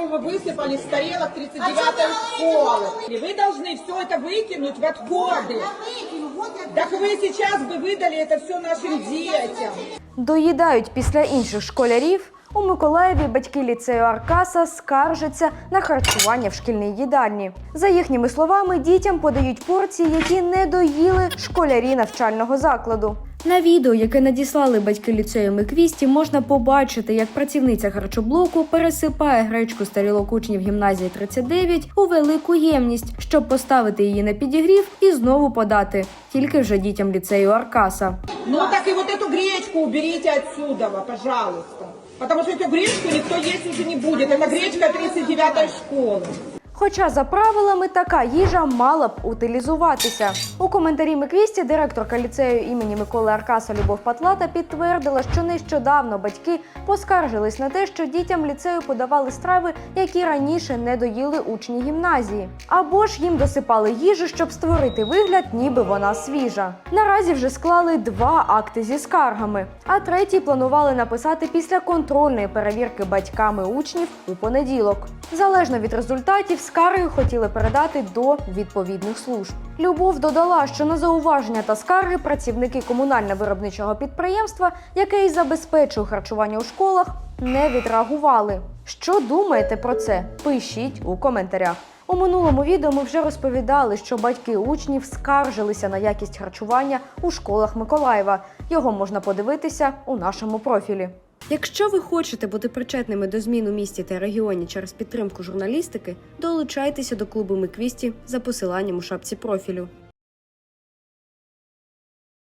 которую вы высыпали с тарелок 39-й школы. И вы должны все это выкинуть в отходы. Так вы сейчас бы выдали это все нашим детям. Доїдають після інших школярів. У Миколаєві батьки ліцею Аркаса скаржаться на харчування в шкільній їдальні. За їхніми словами, дітям подають порції, які не доїли школярі навчального закладу. На відео, яке надіслали батьки ліцею Миквісті, можна побачити, як працівниця харчоблоку пересипає гречку з тарілок учнів гімназії 39 у велику ємність, щоб поставити її на підігрів і знову подати, тільки вже дітям ліцею Аркаса. Ну так и вот эту гречку уберите отсюда, пожалуйста. Потому что эту гречку никто есть уже не будет. Это гречка 39-й школы. Хоча за правилами така їжа мала б утилізуватися. У коментарі Миквісті директорка ліцею імені Миколи Аркаса Любов Патлата підтвердила, що нещодавно батьки поскаржились на те, що дітям ліцею подавали страви, які раніше не доїли учні гімназії, або ж їм досипали їжу, щоб створити вигляд, ніби вона свіжа. Наразі вже склали два акти зі скаргами, а третій планували написати після контрольної перевірки батьками учнів у понеділок. Залежно від результатів, скарги хотіли передати до відповідних служб. Любов додала, що на зауваження та скарги працівники комунально-виробничого підприємства, яке і забезпечує харчування у школах, не відреагували. Що думаєте про це? Пишіть у коментарях. У минулому відео ми вже розповідали, що батьки учнів скаржилися на якість харчування у школах Миколаєва. Його можна подивитися у нашому профілі. Якщо ви хочете бути причетними до змін у місті та регіоні через підтримку журналістики, долучайтеся до клубу Миквісті за посиланням у шапці профілю.